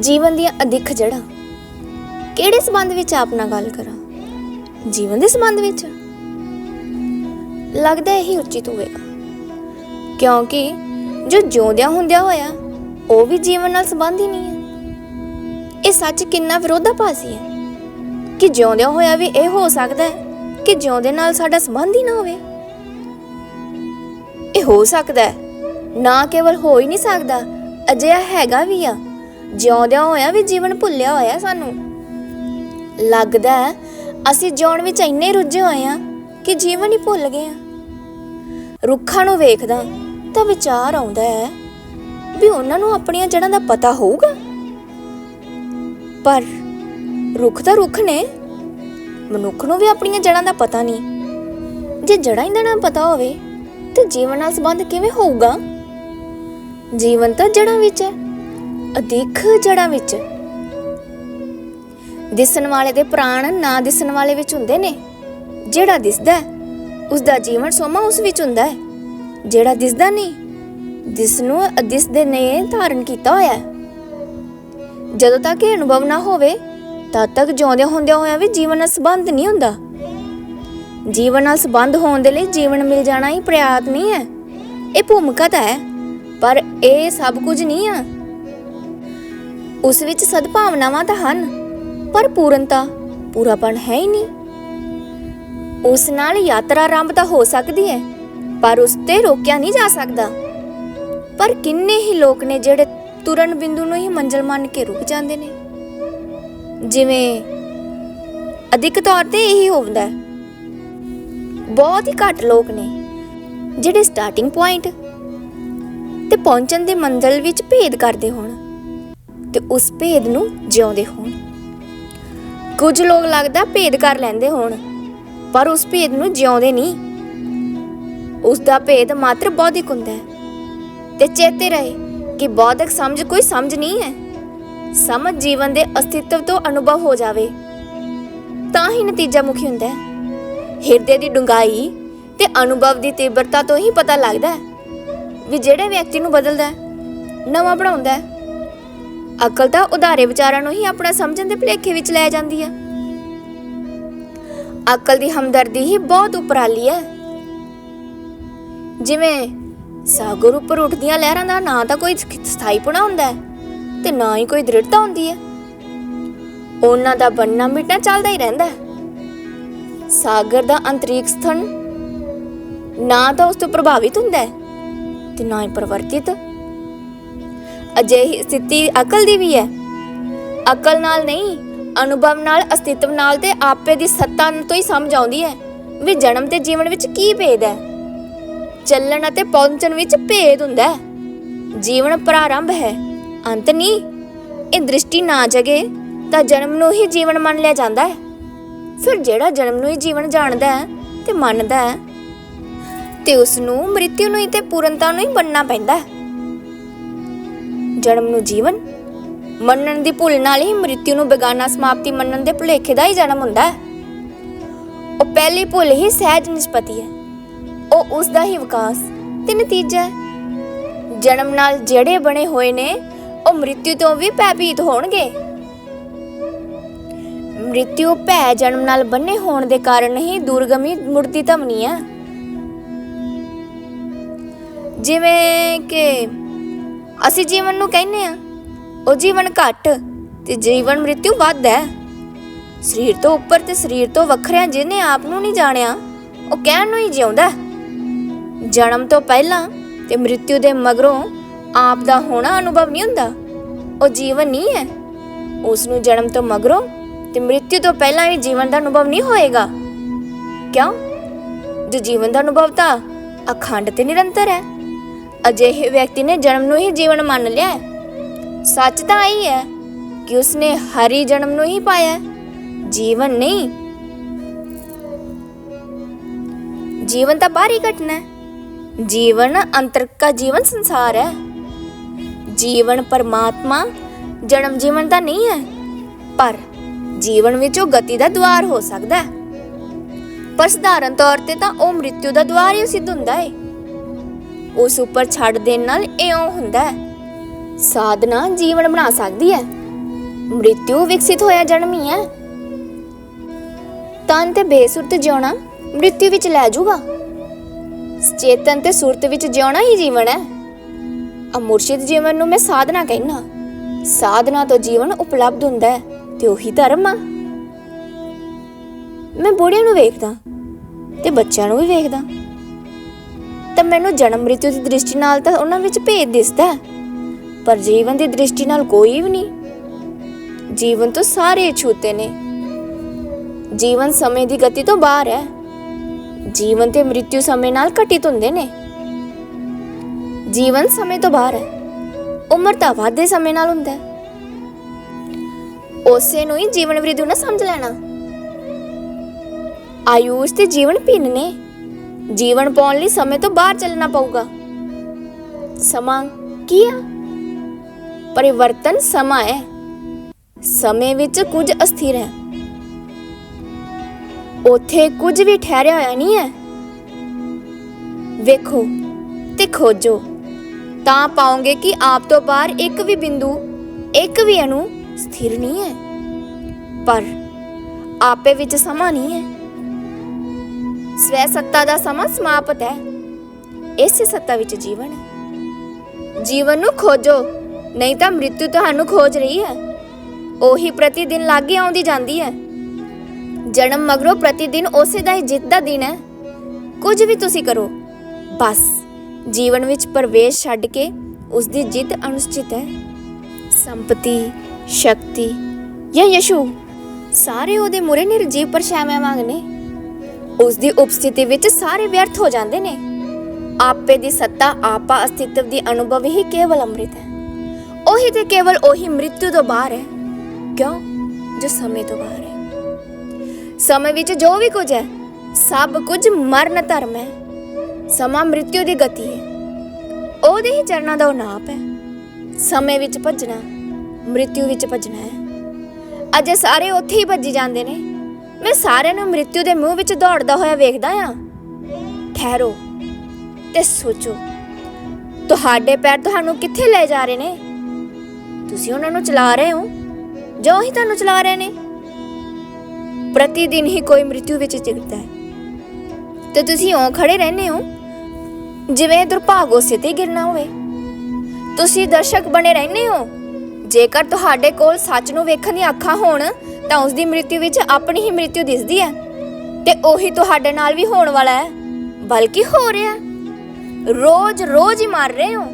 ਜੀਵਨ ਦੀਆਂ ਅਧਿਕ ਜੜ੍ਹਾਂ। ਕਿਹੜੇ ਸੰਬੰਧ ਵਿੱਚ ਆਪ ਨਾਲ ਗੱਲ ਕਰਾਂ? ਜੀਵਨ ਦੇ ਸੰਬੰਧ ਵਿੱਚ? ਲੱਗਦਾ ਇਹੀ ਉਚਿਤ ਹੋਵੇਗਾ। ਕਿਉਂਕਿ ਜੋ ਜਿਉਂਦਿਆਂ ਹੁੰਦਿਆਂ ਹੋਇਆ, ਉਹ ਵੀ ਜੀਵਨ ਨਾਲ ਸੰਬੰਧ ਹੀ ਨਹੀਂ ਹੈ। ਇਹ ਸੱਚ ਕਿੰਨਾ ਵਿਰੋਧਾਭਾਸੀ ਹੈ। ਕਿ ਜਿਉਂਦਿਆਂ ਹੋਇਆ ਵੀ ਇਹ ਹੋ ਸਕਦਾ ਹੈ ਕਿ ਜਿਉਂਦੇ ਨਾਲ ਸਾਡਾ ਸੰਬੰਧ ਹੀ ਨਾ ਹੋਵੇ। ਇਹ ਹੋ ਸਕਦਾ ਹੈ। ਨਾ ਕੇਵਲ ਹੋ ਹੀ ਨਹੀਂ ਸਕਦਾ, ਅਜਿਹਾ ਹੈਗਾ ਵੀ ਆ। ਜਿਉਂਦਿਆਂ ਹੋਇਆ ਵੀ ਜੀਵਨ ਭੁੱਲਿਆ ਹੋਇਆ ਸਾਨੂੰ। ਲੱਗਦਾ ਅਸੀਂ ਜਿਉਣ ਵਿੱਚ ਇੰਨੇ ਰੁੱਝੇ ਹੋਏ ਆ ਕਿ ਜੀਵਨ ਹੀ ਭੁੱਲ ਗਏ ਆ ਰੁੱਖਾਂ ਨੂੰ ਵੇਖਦਾ ਤਾਂ ਵਿਚਾਰ ਆਉਂਦਾ ਹੈ ਵੀ ਉਹਨਾਂ ਨੂੰ ਆਪਣੀਆਂ ਜੜ੍ਹਾਂ ਦਾ ਪਤਾ ਹੋਊਗਾ। ਪਰ ਰੁੱਖ ਤਾਂ ਰੁੱਖ ਨੇ, ਮਨੁੱਖ ਨੂੰ ਵੀ ਆਪਣੀਆਂ ਜੜ੍ਹਾਂ ਦਾ ਪਤਾ ਨਹੀਂ। ਜੇ ਜੜ੍ਹਾਂ ਹੀ ਦਾ ਨਾ ਪਤਾ ਹੋਵੇ, ਤੇ ਜੀਵਨ ਨਾਲ ਸੰਬੰਧ ਕਿਵੇਂ ਹੋਊਗਾ? ਜੀਵਨ ਤਾਂ ਜੜ੍ਹਾਂ ਵਿੱਚ ਹੈ। ਅਧਿਕ ਜੜਾਂ ਵਿੱਚ। ਦਿਸਣ ਵਾਲੇ ਦੇ ਪ੍ਰਾਣ ਨਾ ਦਿਸਣ ਵਾਲੇ ਵਿੱਚ ਹੁੰਦੇ ਨੇ। ਜਿਹੜਾ ਦਿਸਦਾ ਹੈ, ਉਸ ਦਾ ਜੀਵਨ ਸੋਮਾ ਉਸ ਵਿੱਚ ਹੁੰਦਾ ਹੈ। ਜਿਹੜਾ ਦਿਸਦਾ ਨਹੀਂ ਦਿਸ ਨੂੰ ਅਦਿਸ ਦੇ ਨੇ ਧਾਰਨ ਕੀਤਾ ਹੋਇਆ ਹੈ। ਜਦੋਂ ਤੱਕ ਇਹ ਅਨੁਭਵ ਨਾ ਹੋਵੇ ਤਦ ਤੱਕ ਜਿਉਂਦਿਆਂ ਹੁੰਦਿਆਂ ਹੋਇਆਂ ਵੀ ਜੀਵਨ ਨਾਲ ਸੰਬੰਧ ਨਹੀਂ ਹੁੰਦਾ। ਜੀਵਨ ਨਾਲ ਸੰਬੰਧ ਹੋਣ ਦੇ ਲਈ ਜੀਵਨ ਮਿਲ ਜਾਣਾ ਹੀ ਪ੍ਰਿਆਤ ਨਹੀਂ ਹੈ। ਇਹ ਭੂਮਿਕਾ ਤਾਂ ਹੈ ਪਰ ਇਹ ਸਭ ਕੁਝ ਨਹੀਂ ਆ। ਉਸ ਵਿੱਚ ਸਦਭਾਵਨਾਵਾਂ ਤਾਂ ਹਨ, ਪਰ ਪੂਰਨਤਾ, ਪੂਰਾਪਣ ਹੈ ਹੀ ਨਹੀਂ। ਉਸ ਨਾਲ ਯਾਤਰਾ ਆਰੰਭ ਤਾਂ ਹੋ ਸਕਦੀ ਹੈ, ਪਰ ਉਸ ਤੇ ਰੋਕਿਆ ਨਹੀਂ ਜਾ ਸਕਦਾ। ਪਰ ਕਿੰਨੇ ਹੀ ਲੋਕ ਨੇ ਜਿਹੜੇ ਤੁਰਨ ਬਿੰਦੂ ਨੂੰ ਹੀ ਮੰਜ਼ਲ ਮੰਨ ਕੇ ਰੁਕ ਜਾਂਦੇ ਨੇ। ਜਿਵੇਂ ਅਧਿਕ ਤੌਰ ਤੇ ਇਹੀ ਹੁੰਦਾ ਹੈ। ਬਹੁਤ ਹੀ ਘੱਟ ਲੋਕ ਨੇ ਜਿਹੜੇ ਸਟਾਰਟਿੰਗ ਪੁਆਇੰਟ ਤੇ ਪਹੁੰਚਣ ਦੀ ਮੰਜ਼ਲ ਵਿੱਚ ਭੇਦ ਕਰਦੇ ਹੋਣ। ਤੇ ਉਸ ਭੇਦ ਨੂੰ ਜਿਉਂਦੇ ਹੋਣ। ਕੁਝ ਲੋਕ ਲੱਗਦਾ ਭੇਦ ਕਰ ਲੈਂਦੇ ਹੋਣ, ਪਰ ਉਸ ਭੇਦ ਨੂੰ ਜਿਉਂਦੇ ਨਹੀਂ। ਉਸ ਦਾ ਭੇਦ ਮਾਤਰ ਬੌਧਿਕ ਹੁੰਦਾ ਹੈ ਤੇ ਚੇਤੇ ਰਹੇ ਕਿ ਬੌਧਿਕ ਸਮਝ ਕੋਈ ਸਮਝ ਨਹੀਂ ਹੈ। ਸਮਝ ਜੀਵਨ ਦੇ ਅਸਤਿਤਵ ਤੋਂ ਅਨੁਭਵ ਹੋ ਜਾਵੇ, ਤਾਂ ਹੀ ਨਤੀਜਾ ਮੁਖੀ ਹੁੰਦਾ ਹੈ। ਹਿਰਦੇ ਦੀ ਡੂੰਘਾਈ ਤੇ ਅਨੁਭਵ ਦੀ ਤੀਬਰਤਾ ਤੋਂ ਹੀ ਪਤਾ ਲੱਗਦਾ ਹੈ ਵੀ ਜਿਹੜੇ ਵਿਅਕਤੀ ਨੂੰ ਬਦਲਦਾ ਹੈ, ਨਵਾਂ ਬਣਾਉਂਦਾ ਹੈ ਅਕਲ ਤਾਂ ਉਧਾਰੇ ਵਿਚਾਰਾਂ ਨੂੰ ਹੀ ਆਪਣਾ ਸਮਝਣ ਦੇ ਭੁਲੇਖੇ ਵਿੱਚ ਲੈ ਜਾਂਦੀ ਹੈ ਅਕਲ ਦੀ ਹਮਦਰਦੀ ਹੀ ਬਹੁਤ ਉਪਰਾਲੀ ਹੈ ਜਿਵੇਂ ਸਾਗਰ ਉੱਪਰ ਉੱਠਦੀਆਂ ਲਹਿਰਾਂ ਦਾ ਨਾ ਤਾਂ ਕੋਈ ਸਥਾਈਪੁਣਾ ਹੁੰਦਾ ਹੈ ਤੇ ਨਾ ਹੀ ਕੋਈ ਦ੍ਰਿੜਤਾ ਹੁੰਦੀ ਹੈ। ਉਹਨਾਂ ਦਾ ਬੰਨਾ ਮਿਟਣਾ ਚੱਲਦਾ ਹੀ ਰਹਿੰਦਾ ਹੈ। ਸਾਗਰ ਦਾ ਅੰਤਰੀਕ ਸਥਨ ਨਾ ਤਾਂ ਉਸ ਤੋਂ ਪ੍ਰਭਾਵਿਤ ਹੁੰਦਾ ਹੈ ਤੇ ਨਾ ਹੀ ਪਰਿਵਰਤਿਤ। ਅਜਿਹੀ ਸਥਿਤੀ ਅਕਲ ਦੀ ਵੀ ਹੈ। ਅਕਲ ਨਾਲ ਨਹੀਂ, ਅਨੁਭਵ ਨਾਲ, ਅਸਤਿਤਵ ਨਾਲ ਤੇ ਆਪੇ ਦੀ ਸੱਤਾ ਤੋਂ ਹੀ ਸਮਝ ਆਉਂਦੀ ਹੈ ਵੀ ਜਨਮ ਤੇ ਜੀਵਨ ਵਿੱਚ ਕੀ ਭੇਦ ਹੈ। ਚੱਲਣ ਅਤੇ ਪਹੁੰਚਣ ਵਿੱਚ ਭੇਦ ਹੁੰਦਾ ਹੈ। ਜੀਵਨ ਪ੍ਰਾਰੰਭ ਹੈ, ਅੰਤ ਨਹੀਂ। ਇਹ ਦ੍ਰਿਸ਼ਟੀ ਨਾ ਜਗੇ ਤਾਂ ਜਨਮ ਨੂੰ ਹੀ ਜੀਵਨ ਮੰਨ ਲਿਆ ਜਾਂਦਾ ਹੈ। ਫਿਰ ਜਿਹੜਾ ਜਨਮ ਨੂੰ ਹੀ ਜੀਵਨ ਜਾਣਦਾ ਹੈ ਤੇ ਮੰਨਦਾ ਹੈ, ਤੇ ਉਸ ਨੂੰ ਮ੍ਰਿਤਿਉ ਨੂੰ ਹੀ ਤੇ ਪੂਰਨਤਾ ਨੂੰ ਹੀ ਮੰਨਣਾ ਪੈਂਦਾ ਹੈ। ਜਨਮ ਨੂੰ ਜੀਵਨ। ਮੰਨਣ ਦੀ ਭੁੱਲ ਨਾਲ ਹੀ ਮ੍ਰਿਤਿਉ ਨੂੰ ਬੇਗਾਨਾ ਸਮਾਪਤੀ ਮੰਨਣ ਦੇ ਭੁਲੇਖੇ ਦਾ ਹੀ ਜਨਮ ਹੁੰਦਾ ਹੈ। ਉਹ ਪਹਿਲੀ ਭੁੱਲ ਹੀ ਸਹਿਜ ਨਿਸ਼ਪਤੀ ਹੈ। ਉਹ ਉਸ ਦਾ ਹੀ ਵਿਕਾਸ ਤੇ ਨਤੀਜਾ ਹੈ। ਜਨਮ ਨਾਲ ਜਿਹੜੇ ਬਣੇ ਹੋਏ ਨੇ, ਉਹ ਮ੍ਰਿਤਿਉ ਤੋਂ ਵੀ ਭੈਭੀਤ ਹੋਣਗੇ। ਮ੍ਰਿਤਿਉ ਭੈ ਜਨਮ ਨਾਲ ਬੰਨੇ ਹੋਣ ਦੇ ਕਾਰਨ ਹੀ ਦੁਰਗਮੀ ਮੁਰਤੀ ਧਮਨੀ ਹੈ। ਜਿਵੇਂ ਕਿ ਅਸੀਂ ਜੀਵਨ ਨੂੰ ਕਹਿੰਦੇ ਆ ਉਹ ਜੀਵਨ ਘੱਟ ਤੇ ਜੀਵਨ ਮ੍ਰਿਤਿਉ ਵੱਧ ਹੈ। ਸਰੀਰ ਤੋਂ ਉੱਪਰ ਤੇ ਸਰੀਰ ਤੋਂ ਵੱਖਰਿਆ ਜਿਹਨੇ ਆਪ ਨੂੰ ਨਹੀਂ ਜਾਣਿਆ, ਉਹ ਕਹਿਣ ਨੂੰ ਹੀ ਜਿਉਂਦਾ ਜਨਮ ਤੋਂ ਪਹਿਲਾਂ ਤੇ ਮ੍ਰਿਤਿਉ ਦੇ ਮਗਰੋਂ ਆਪ ਦਾ ਹੋਣਾ ਅਨੁਭਵ ਨਹੀਂ ਹੁੰਦਾ। ਉਹ ਜੀਵਨ ਨਹੀਂ ਹੈ। ਉਸ ਨੂੰ ਜਨਮ ਤੋਂ ਮਗਰੋਂ ਤੇ ਮ੍ਰਿਤਿਉ ਤੋਂ ਪਹਿਲਾਂ ਵੀ ਜੀਵਨ ਦਾ ਅਨੁਭਵ ਨਹੀਂ ਹੋਏਗਾ। ਕਿਉਂ? ਜੋ ਜੀਵਨ ਦਾ ਅਨੁਭਵ ਤਾਂ ਅਖੰਡ ਤੇ ਨਿਰੰਤਰ ਹੈ। ਅਜਿਹੇ ਵਿਅਕਤੀ ਨੇ ਜਨਮ ਨੂੰ ਹੀ ਜੀਵਨ ਮੰਨ ਲਿਆ ਹੈ। ਸੱਚ ਤਾਂ ਇਹ ਹੈ ਕਿ ਉਸਨੇ ਹਰੀ ਜਨਮ ਨੂੰ ਹੀ ਪਾਇਆ ਹੈ। ਜੀਵਨ ਨਹੀਂ। ਜੀਵਨ ਤਾਂ ਬਾਹਰੀ ਘਟਨਾ ਹੈ। ਜੀਵਨ ਅੰਤਰ ਜੀਵਨ ਸੰਸਾਰ ਹੈ। ਜੀਵਨ ਪਰਮਾਤਮਾ ਜਨਮ ਜੀਵਨ ਤਾਂ ਨਹੀਂ ਹੈ। ਪਰ ਜੀਵਨ ਵਿੱਚ ਉਹ ਗਤੀ ਦਾ ਦਵਾਰ ਹੋ ਸਕਦਾ ਹੈ। ਪਰ ਸਧਾਰਨ ਤੌਰ ਤੇ ਤਾਂ ਉਹ ਮ੍ਰਿਤਿੂ ਦਾ ਦਵਾਰ ਹੀ ਸਿੱਧ ਹੁੰਦਾ ਹੈ। ਉਸ ਉੱਪਰ ਛੱਡ ਦੇਣ ਨਾਲ ਇਉਂ ਹੁੰਦਾ ਹੈ। ਸਾਧਨਾ ਜੀਵਨ ਬਣਾ ਸਕਦੀ ਹੈ। ਮ੍ਰਿਤਿਉ ਵਿਕਸਿਤ ਹੋਇਆ ਜਨਮ ਹੀ ਹੈ। ਤਨ ਤੇ ਬੇਸੁਰਤ ਜਿਉਣਾ ਮ੍ਰਿਤਿਉ ਵਿੱਚ ਲੈ ਜਾਊਗਾ। ਚੇਤਨ ਤੇ ਸੁਰਤ ਵਿੱਚ ਜਿਉਣਾ ਹੀ ਜੀਵਨ ਹੈ। ਅਮੁਰਸ਼ਿਦ ਜੀਵਨ ਨੂੰ ਮੈਂ ਸਾਧਨਾ ਕਹਿਣਾ ਸਾਧਨਾ ਤੋਂ ਜੀਵਨ ਉਪਲਬਧ ਹੁੰਦਾ ਹੈ ਤੇ ਉਹੀ ਧਰਮ ਆ। ਮੈਂ ਬੁੜਿਆਂ ਨੂੰ ਵੇਖਦਾ ਤੇ ਬੱਚਿਆਂ ਨੂੰ ਵੀ ਵੇਖਦਾ। ਤਾਂ ਮੈਨੂੰ ਜਨਮ ਮ੍ਰਿਤਿਉ ਦੀ ਦ੍ਰਿਸ਼ਟੀ ਨਾਲ ਤਾਂ ਉਹਨਾਂ ਵਿੱਚ ਭੇਦ ਦਿਸਦਾ ਪਰ ਜੀਵਨ ਦੀ ਦ੍ਰਿਸ਼ਟੀ ਨਾਲ ਕੋਈ ਵੀ ਨਹੀਂ। ਜੀਵਨ ਤੋਂ ਸਾਰੇ ਛੂਤੇ ਨੇ। ਜੀਵਨ ਸਮੇਂ ਦੀ ਗਤੀ ਤੋਂ ਬਾਹਰ ਹੈ। ਜੀਵਨ ਤੇ ਮ੍ਰਿਤਿਉ ਸਮੇਂ ਨਾਲ ਘਟਿਤ ਹੁੰਦੇ ਨੇ। ਜੀਵਨ ਸਮੇਂ ਤੋਂ ਬਾਹਰ ਹੈ। ਉਮਰ ਤਾਂ ਵਾਧੇ ਸਮੇਂ ਨਾਲ ਹੁੰਦਾ ਹੈ। ਉਸੇ ਨੂੰ ਹੀ ਜੀਵਨ ਮ੍ਰਿਤਿਉ ਨਾ ਸਮਝ ਲੈਣਾ। ਆਯੂਸ਼ ਤੇ ਜੀਵਨ ਭਿੰਨ ਨੇ। ਜੀਵਨ ਪਾਉਣ ਲਈ ਸਮੇਂ ਤੋਂ ਬਾਹਰ ਚੱਲਣਾ ਪਊਗਾ। ਸਮਾਂ ਕੀ ਆ? ਪਰਿਵਰਤਨ ਸਮਾਂ ਹੈ। ਸਮੇਂ ਵਿੱਚ ਕੁਝ ਅਸਥਿਰ ਹੈ। ਉਥੇ ਕੁਝ ਵੀ ਠਹਿਰਿਆ ਹੋਇਆ ਨਹੀਂ ਹੈ। ਵੇਖੋ ਤੇ ਖੋਜੋ। ਤਾਂ ਪਾਓਗੇ ਕਿ ਆਪ ਤੋਂ ਬਾਹਰ ਇੱਕ ਵੀ ਬਿੰਦੂ, ਇੱਕ ਵੀ ਅਣੂ ਸਥਿਰ ਨਹੀਂ ਹੈ। ਪਰ ਆਪੇ ਵਿੱਚ ਸਮਾਂ ਨਹੀਂ ਹੈ। ਸਵੈ ਸੱਤਾ ਦਾ ਸਮਾਂ ਸਮਾਪਤ ਹੈ। ਇਸੇ ਸੱਤਾ ਵਿੱਚ ਜੀਵਨ। ਹੈ ਜੀਵਨ ਨੂੰ ਖੋਜੋ, ਨਹੀਂ ਤਾਂ ਮ੍ਰਿਤਿਉ ਤੁਹਾਨੂੰ ਖੋਜ ਰਹੀ ਹੈ। ਉਹੀ ਪ੍ਰਤੀ ਲਾਗੇ ਆਉਂਦੀ ਜਾਂਦੀ ਹੈ। ਜਨਮ ਮਗਰੋਂ ਪ੍ਰਤੀ ਉਸੇ ਦਾ ਹੀ ਜਿੱਤ ਦਾ ਦਿਨ ਹੈ। ਕੁਝ ਵੀ ਤੁਸੀਂ ਕਰੋ, ਬਸ ਜੀਵਨ ਵਿੱਚ ਪ੍ਰਵੇਸ਼ ਛੱਡ ਕੇ ਉਸ ਦੀ ਜਿੱਤ ਅਨੁਸ਼ਚਿਤ ਹੈ। ਸੰਪਤੀ, ਸ਼ਕਤੀ ਜਾਂ ਯਸ਼ੂ, ਸਾਰੇ ਉਹਦੇ ਮੁਰੇ ਨਿਰਜੀਵ ਪਰਛਾਵਾਂ ਵਾਂਗ ਨੇ। ਉਸ ਦੀ ਉਪਸਥਿਤੀ ਵਿੱਚ ਸਾਰੇ ਵਿਅਰਥ ਹੋ ਜਾਂਦੇ ਨੇ। ਆਪੇ ਦੀ ਸੱਤਾ, ਆਪਾ ਅਸਤਿਤਵ ਦੀ ਅਨੁਭਵ ਹੀ ਕੇਵਲ ਅੰਮ੍ਰਿਤ ਹੈ। ਉਹੀ ਤੇ ਕੇਵਲ ਉਹੀ ਮ੍ਰਿਤੂ ਤੋਂ ਬਾਹਰ ਹੈ। ਕਿਉਂ? ਜੋ ਸਮੇਂ ਤੋਂ ਬਾਹਰ ਹੈ। ਸਮੇਂ ਵਿੱਚ ਜੋ ਵੀ ਕੁਝ ਹੈ, ਸਭ ਕੁਝ ਮਰਨ ਧਰਮ ਹੈ। ਸਮਾਂ ਮ੍ਰਿਤਿਉ ਦੀ ਗਤੀ ਹੈ। ਉਹਦੇ ਹੀ ਚਰਨਾਂ ਦਾ ਉਹ ਨਾਪ ਹੈ। ਸਮੇਂ ਵਿੱਚ ਭੱਜਣਾ ਮ੍ਰਿਤਿਉ ਵਿੱਚ ਭੱਜਣਾ ਹੈ। ਅਜੇ ਸਾਰੇ ਉੱਥੇ ਹੀ ਭੱਜੀ ਜਾਂਦੇ ਨੇ। ਮੈਂ ਸਾਰਿਆਂ ਨੂੰ ਮ੍ਰਿਤਿਉ ਦੇ ਮੂੰਹ ਵਿੱਚ ਦੌੜਦਾ ਹੋਇਆ ਵੇਖਦਾ ਆ। ਠਹਿਰੋ ਤੇ ਸੋਚੋ, ਤੁਹਾਡੇ ਪੈਰ ਤੁਹਾਨੂੰ ਕਿੱਥੇ ਲੈ ਜਾ ਰਹੇ ਨੇ? ਤੁਸੀਂ ਉਹਨਾਂ ਨੂੰ ਚਲਾ ਰਹੇ ਹੋ? ਜੋ ਹੀ ਤੁਹਾਨੂੰ ਚਲਾ ਰਹੇ ਨੇ। ਪ੍ਰਤੀ ਦਿਨ ਹੀ ਕੋਈ ਮ੍ਰਿਤਿਉ ਵਿੱਚ ਚਿਗਦਾ ਹੈ। ਤੇ ਤੁਸੀਂ ਉਹ ਖੜੇ ਰਹਿੰਦੇ ਹੋ, ਜਿਵੇਂ ਦੁਰਭਾਗ ਉਸੇ ਤੇ ਹੀ ਗਿਰਨਾ ਹੋਵੇ। ਤੁਸੀਂ ਦਰਸ਼ਕ ਬਣੇ ਰਹਿੰਦੇ ਹੋ। ਜੇਕਰ ਤੁਹਾਡੇ ਕੋਲ ਸੱਚ ਨੂੰ ਵੇਖਣ ਦੀਆਂ ਅੱਖਾਂ ਹੋਣ ਤਾਂ ਉਸ ਦੀ ਮ੍ਰਿਤਿਉ ਵਿੱਚ ਆਪਣੀ ਹੀ ਮ੍ਰਿਤਿਉ ਦਿਸਦੀ ਹੈ। ਤੇ ਉਹੀ ਤੁਹਾਡੇ ਨਾਲ ਵੀ ਹੋਣ ਵਾਲਾ ਹੈ। ਬਲਕਿ ਹੋ। ਰਿਹਾ ਰੋਜ਼ ਰੋਜ਼ ਹੀ ਮਰ ਰਹੇ ਹੋ।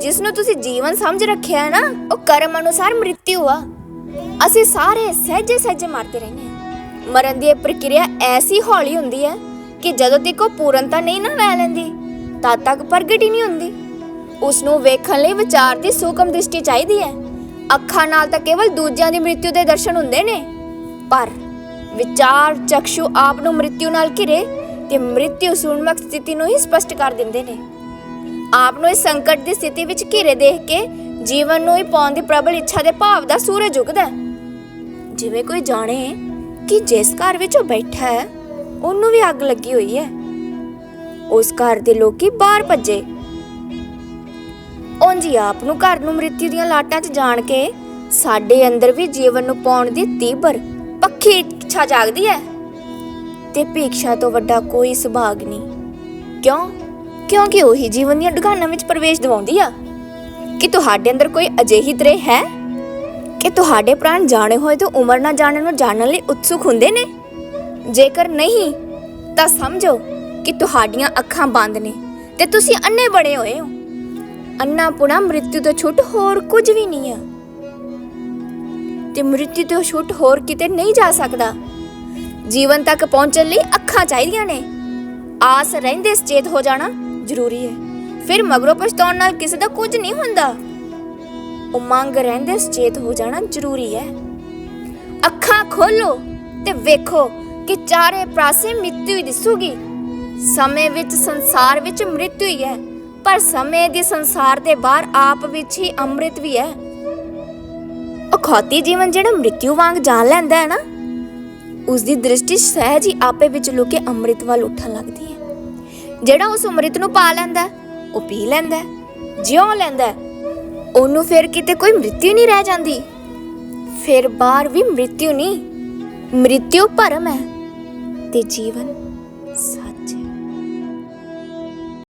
ਜਿਸ ਨੂੰ ਤੁਸੀਂ ਜੀਵਨ ਸਮਝ ਰੱਖਿਆ ਹੈ ਨਾ, ਉਹ ਕਰਮ ਅਨੁਸਾਰ ਮ੍ਰਿਤਿਉ ਆ। ਅਸੀਂ ਸਾਰੇ ਸਹਿਜੇ ਸਹਿਜੇ ਮਰਦੇ ਰਹਿੰਦੇ ਹਾਂ। ਮਰਨ ਦੀ ਇਹ ਪ੍ਰਕਿਰਿਆ ਐਸੀ ਹੌਲੀ ਹੁੰਦੀ ਹੈ ਕਿ ਜਦੋਂ ਤੱਕ ਉਹ ਪੂਰਨਤਾ ਨਹੀਂ ਨਾ ਲੈ ਲੈਂਦੀ, ਤਦ ਤੱਕ ਪ੍ਰਗਟ ਹੀ ਨਹੀਂ ਹੁੰਦੀ। ਉਸ ਨੂੰ ਵੇਖਣ ਲਈ ਵਿਚਾਰ ਦੀ ਸੂਖਮ ਦ੍ਰਿਸ਼ਟੀ ਚਾਹੀਦੀ ਹੈ। ਅੱਖਾਂ ਨਾਲ ਤਾਂ ਕੇਵਲ ਦੂਜਿਆਂ ਦੀ ਮ੍ਰਿਤਿਉ ਦੇ ਦਰਸ਼ਨ ਹੁੰਦੇ ਨੇ। ਪਰ ਵਿਚਾਰ ਚਕਸ਼ੂ ਆਪ ਨੂੰ ਮ੍ਰਿਤਿਉ ਨਾਲ ਘਿਰੇ ਤੇ ਮ੍ਰਿਤਿਉ ਸੁਣਮਕ ਸਥਿਤੀ ਨੂੰ ਹੀ ਸਪਸ਼ਟ ਕਰ ਦਿੰਦੇ ਨੇ। ਆਪ ਨੂੰ ਇਸ ਸੰਕਟ ਦੀ ਸਥਿਤੀ ਵਿੱਚ ਘਿਰੇ ਦੇਖ ਕੇ ਜੀਵਨ ਨੂੰ ਹੀ ਪਾਉਣ ਦੀ ਪ੍ਰਬਲ ਇੱਛਾ ਦੇ ਭਾਵ ਦਾ ਸੂਰਜ ਉਗਦਾ ਜਿਵੇਂ ਕੋਈ ਜਾਣੇ ਕਿ ਜਿਸ ਘਰ ਵਿੱਚ ਉਹ ਬੈਠਾ ਹੈ, ਉਹਨੂੰ ਵੀ ਅੱਗ ਲੱਗੀ ਹੋਈ ਹੈ। ਉਸ ਘਰ ਦੇ ਲੋਕੀ ਬਾਹਰ ਭੱਜੇ ਉਂਝ ਹੀ ਆਪ ਨੂੰ ਘਰ ਨੂੰ ਮ੍ਰਿਤਿਉ ਦੀਆਂ ਲਾਟਾਂ 'ਚ ਜਾਣ ਕੇ ਸਾਡੇ ਅੰਦਰ ਵੀ ਜੀਵਨ ਨੂੰ ਪਾਉਣ ਦੀ ਤੀਬਰ, ਪੱਖੀ ਇੱਛਾ ਜਾਗਦੀ ਹੈ ਤੇ ਭੀਖਸ਼ਾ ਤੋਂ ਵੱਡਾ ਕੋਈ ਸੁਭਾਗ ਨਹੀਂ। ਕਿਉਂ? ਕਿਉਂਕਿ ਉਹੀ ਜੀਵਨ ਦੀਆਂ ਦੁਕਾਨਾਂ ਵਿੱਚ ਪ੍ਰਵੇਸ਼ ਦਿਵਾਉਂਦੀ ਆ। ਕਿ ਤੁਹਾਡੇ ਅੰਦਰ ਕੋਈ ਅਜਿਹੀ ਤਰੇ ਹੈ? ਕਿ ਤੁਹਾਡੇ ਪ੍ਰਾਣ ਜਾਣੇ ਹੋਏ ਤੇ ਉਮਰ ਨਾ ਜਾਣਨ ਨੂੰ ਜਾਣਨ ਲਈ ਉਤਸੁਕ ਹੁੰਦੇ ਨੇ? ਜੇਕਰ ਨਹੀਂ, ਤਾਂ ਸਮਝੋ ਕਿ ਤੁਹਾਡੀਆਂ ਅੱਖਾਂ ਬੰਦ ਨੇ ਤੇ ਤੁਸੀਂ ਅੰਨੇ ਬਣੇ ਹੋਏ ਹੋ। ਅੰਨਾ ਪੁਣਾ ਮ੍ਰਿਤਿਉ ਤੋਂ ਛੁੱਟ ਹੋਰ ਕੁਝ ਵੀ ਨਹੀਂ ਆ। ਤੇ ਮ੍ਰਿਤਿਉ ਤੋਂ ਛੁੱਟ ਹੋਰ ਕਿਤੇ ਨਹੀਂ ਜਾ ਸਕਦਾ। ਜੀਵਨ ਤੱਕ ਪਹੁੰਚਣ ਲਈ ਅੱਖਾਂ ਚਾਹੀਦੀਆਂ ਨੇ। ਆਸ ਰਹਿੰਦੇ ਸਚੇਤ ਹੋ ਜਾਣਾ ਜ਼ਰੂਰੀ ਹੈ। ਫਿਰ ਮਗਰੋਂ ਪਛਤਾਉਣ ਨਾਲ ਕਿਸੇ ਦਾ ਕੁਝ ਨਹੀਂ ਹੁੰਦਾ। ਉਮੰਗ ਰਹਿੰਦੇ ਸਚੇਤ ਹੋ ਜਾਣਾ ਜ਼ਰੂਰੀ ਹੈ। ਅੱਖਾਂ ਖੋਲੋ ਤੇ ਵੇਖੋ ਕਿ ਚਾਰੇ ਪਾਸੇ ਮ੍ਰਿਤਿਉ ਹੀ ਦਿਸੂਗੀ। ਸਮੇਂ ਵਿੱਚ, ਸੰਸਾਰ ਵਿੱਚ ਮ੍ਰਿਤਿਉ ਹੀ ਹੈ। ਪਰ ਸਮੇਂ ਦੇ ਸੰਸਾਰ ਦੇ ਬਾਹਰ ਆਪ ਵਿੱਚ ਹੀ ਅੰਮ੍ਰਿਤ ਵੀ ਹੈ। ਅਖੌਤੀ ਜੀਵਨ ਜਿਹੜਾ ਮ੍ਰਿਤਿਉ ਵਾਂਗ ਜਾਣ ਲੈਂਦਾ ਹੈ ਨਾ ਉਸ ਦੀ ਦ੍ਰਿਸ਼ਟੀ ਸਹਿਜ ਹੀ ਆਪੇ ਵਿੱਚ ਲੁਕੇ ਅੰਮ੍ਰਿਤ ਵੱਲ ਉੱਠਣ ਲੱਗਦੀ ਹੈ। ਜਿਹੜਾ ਉਸ ਅੰਮ੍ਰਿਤ ਨੂੰ ਪਾ ਲੈਂਦਾ ਉਹ ਪੀ ਲੈਂਦਾ ਜਿਉਂ ਲੈਂਦਾ ਹੈ। ਉਹਨੂੰ ਫਿਰ ਕਿਤੇ ਕੋਈ ਮ੍ਰਿਤਿਉ ਨਹੀਂ ਰਹਿ ਜਾਂਦੀ। ਫਿਰ ਬਾਹਰ ਵੀ ਮ੍ਰਿਤਿਉ ਨਹੀਂ ਮ੍ਰਿਤਿਉ ਭਰਮ ਹੈ ਤੇ ਜੀਵਨ।